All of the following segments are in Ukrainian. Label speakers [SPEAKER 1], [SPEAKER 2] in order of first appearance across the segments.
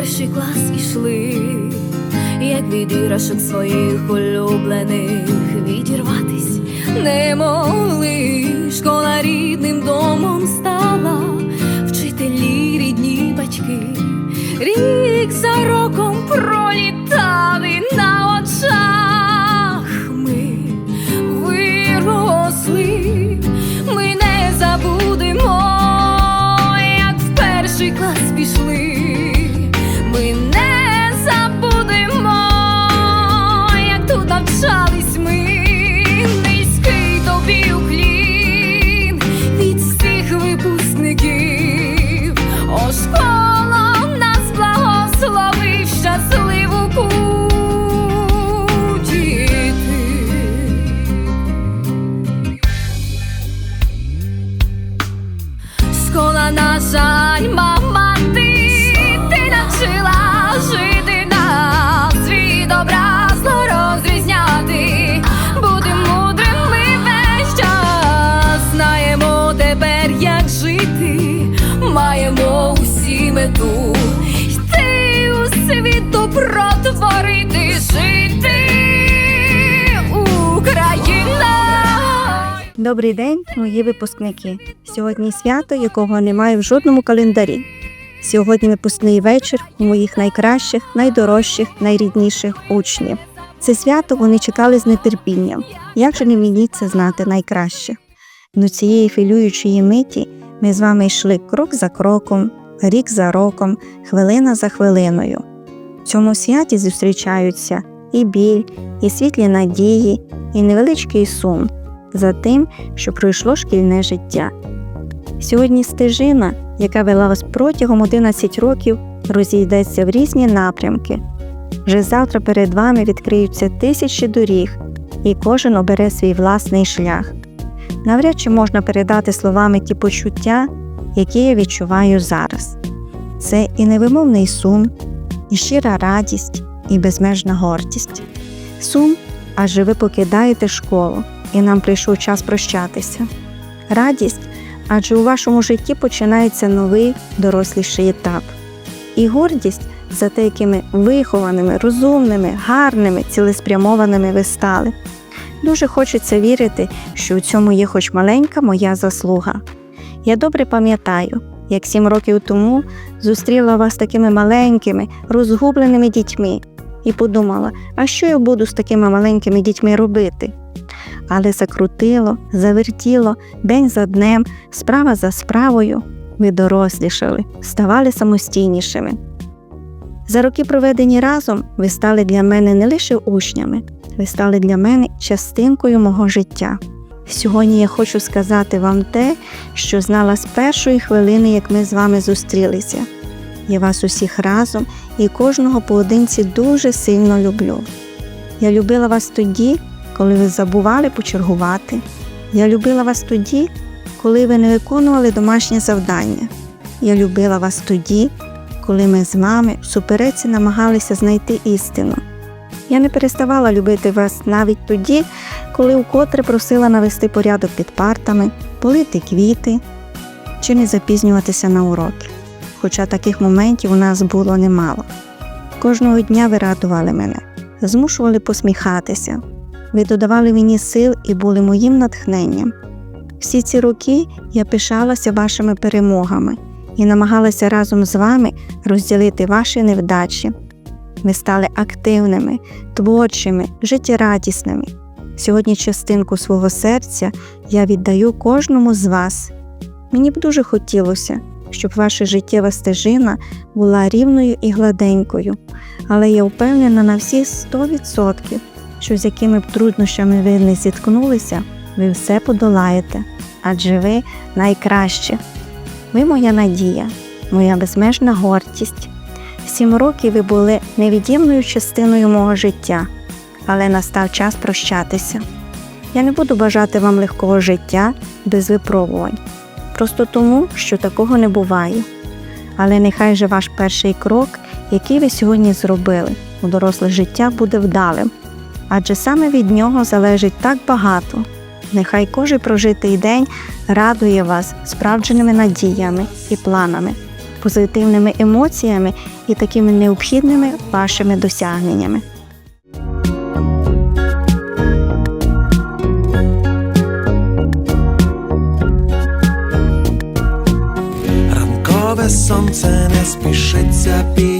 [SPEAKER 1] перший клас ішли, як від іграшок своїх улюблених відірватись не могли. Школа рідним домом стала, вчителі рідні батьки, рік за роком на жаль, мама, ти, ти навчила жити нас, свій добразно розрізняти, розрізняти, бути мудрими весь час, знаємо тепер, як жити, маємо усі мету,
[SPEAKER 2] Добрий день, мої випускники. Сьогодні свято, якого немає в жодному календарі. Сьогодні випускний вечір у моїх найкращих, найдорожчих, найрідніших учнів. Це свято вони чекали з нетерпінням. Як же не мені це знати найкраще? До цієї хвилюючої миті ми з вами йшли крок за кроком, рік за роком, хвилина за хвилиною. В цьому святі зустрічаються і біль, і світлі надії, і невеличкий сум за тим, що пройшло шкільне життя. Сьогодні стежина, яка вела вас протягом 11 років, розійдеться в різні напрямки. Вже завтра перед вами відкриються тисячі доріг, і кожен обере свій власний шлях. Навряд чи можна передати словами ті почуття, які я відчуваю зараз. Це і невимовний сум, і щира радість, і безмежна гордість. Сум, адже ви покидаєте школу, і нам прийшов час прощатися. Радість, адже у вашому житті починається новий доросліший етап. І гордість за те, якими вихованими, розумними, гарними, цілеспрямованими ви стали. Дуже хочеться вірити, що у цьому є хоч маленька моя заслуга. Я добре пам'ятаю, як сім років тому зустріла вас такими маленькими, розгубленими дітьми і подумала, а що я буду з такими маленькими дітьми робити? Але закрутило, завертіло день за днем, справа за справою. Ви дорослішали, ставали самостійнішими. За роки, проведені разом, ви стали для мене не лише учнями, ви стали для мене частинкою мого життя. Сьогодні я хочу сказати вам те, що знала з першої хвилини, як ми з вами зустрілися. Я вас усіх разом і кожного поодинці дуже сильно люблю. Я любила вас тоді, коли ви забували почергувати. Я любила вас тоді, коли ви не виконували домашнє завдання. Я любила вас тоді, коли ми з вами в супереці намагалися знайти істину. Я не переставала любити вас навіть тоді, коли вкотре просила навести порядок під партами, полити квіти чи не запізнюватися на уроки. Хоча таких моментів у нас було немало. Кожного дня ви радували мене, змушували посміхатися, ви додавали мені сил і були моїм натхненням. Всі ці роки я пишалася вашими перемогами і намагалася разом з вами розділити ваші невдачі. Ви стали активними, творчими, життєрадісними. Сьогодні частинку свого серця я віддаю кожному з вас. Мені б дуже хотілося, щоб ваша життєва стежина була рівною і гладенькою, але я впевнена на всі 100%, що з якими б труднощами ви не зіткнулися, ви все подолаєте, адже ви найкраще. Ви моя надія, моя безмежна гордість. Сім років ви були невід'ємною частиною мого життя, але настав час прощатися. Я не буду бажати вам легкого життя без випробувань, просто тому, що такого не буває. Але нехай же ваш перший крок, який ви сьогодні зробили у доросле життя, буде вдалим, адже саме від нього залежить так багато. Нехай кожен прожитий день радує вас справдженими надіями і планами, позитивними емоціями і такими необхідними вашими досягненнями.
[SPEAKER 3] Ранкове сонце не спішиться підійматись,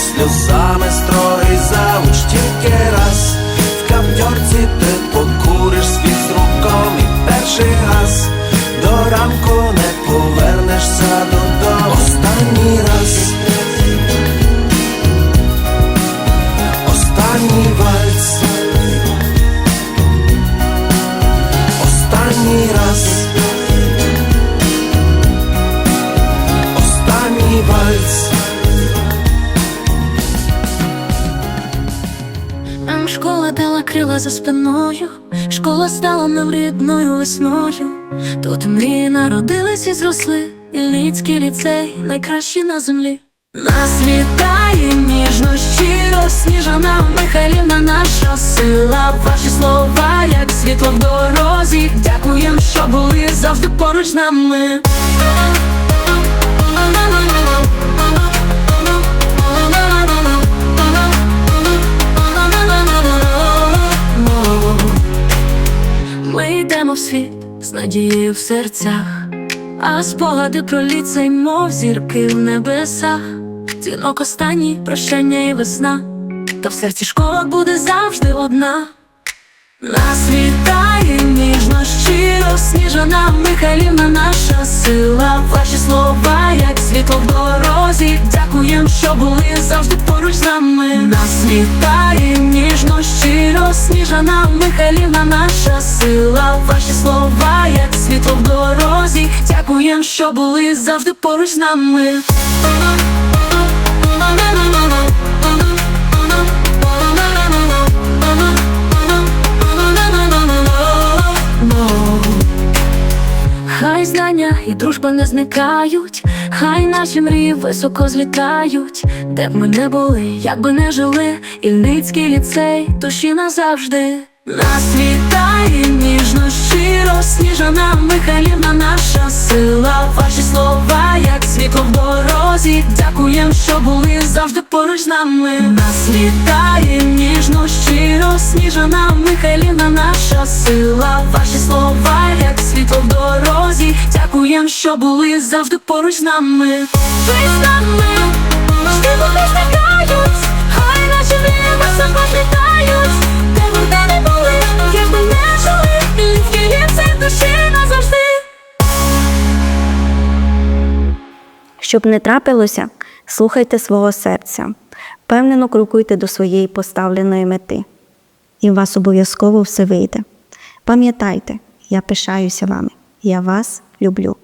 [SPEAKER 3] Сльозами строгий
[SPEAKER 4] за спиною, школа стала нам рідною весною. Тут мрії народились і зросли, Ільницький ліцей найкращий на землі. Нас вітає ніжно, щиро, сніжана Михайлівна, наша сила. Ваші слова, як світло в дорозі. Дякуєм, що були завжди поруч нами. Надією в серцях, а спогади про ліцей, мов зірки в небесах. Дзвінок останній, прощання і весна, та в серці школа буде завжди одна. Нас вітає ніжно, щиро, сніжана Михайлівна, наша сила. Ваші слова, як світло в дорозі. Дякуєм, що були завжди поруч з нами. Нас вітає ніжно, щиро, сніжана Михайлівна, наша сила. Ваші слова, як світло в дорозі. Дякуєм, що були завжди поруч з нами. І дружба не зникають, хай наші мрії високо злітають, де б ми не були, як би не жили, Ільницький ліцей, душі назавжди. Нас вітає ніжно, щиро, сніжана Михайлівна, наша сила. Ваші слова, як світло в дорозі. Дякуєм, що були завжди поруч з нами. Нас вітає ніжно, щиро, сніжана Михайлівна, наша сила. Ваші слова, як світло в дорозі. Дякуєм, що були завжди поруч з нами. Ви з нами, можливо, не зникають, хай наші високо злітають. Де ми не були, як би не жили, Ільницький ліцей душі назавжди.
[SPEAKER 2] Щоб не трапилося, слухайте свого серця, впевнено крокуйте до своєї поставленої мети, і в вас обов'язково все вийде. Пам'ятайте, я пишаюся вами, я вас люблю.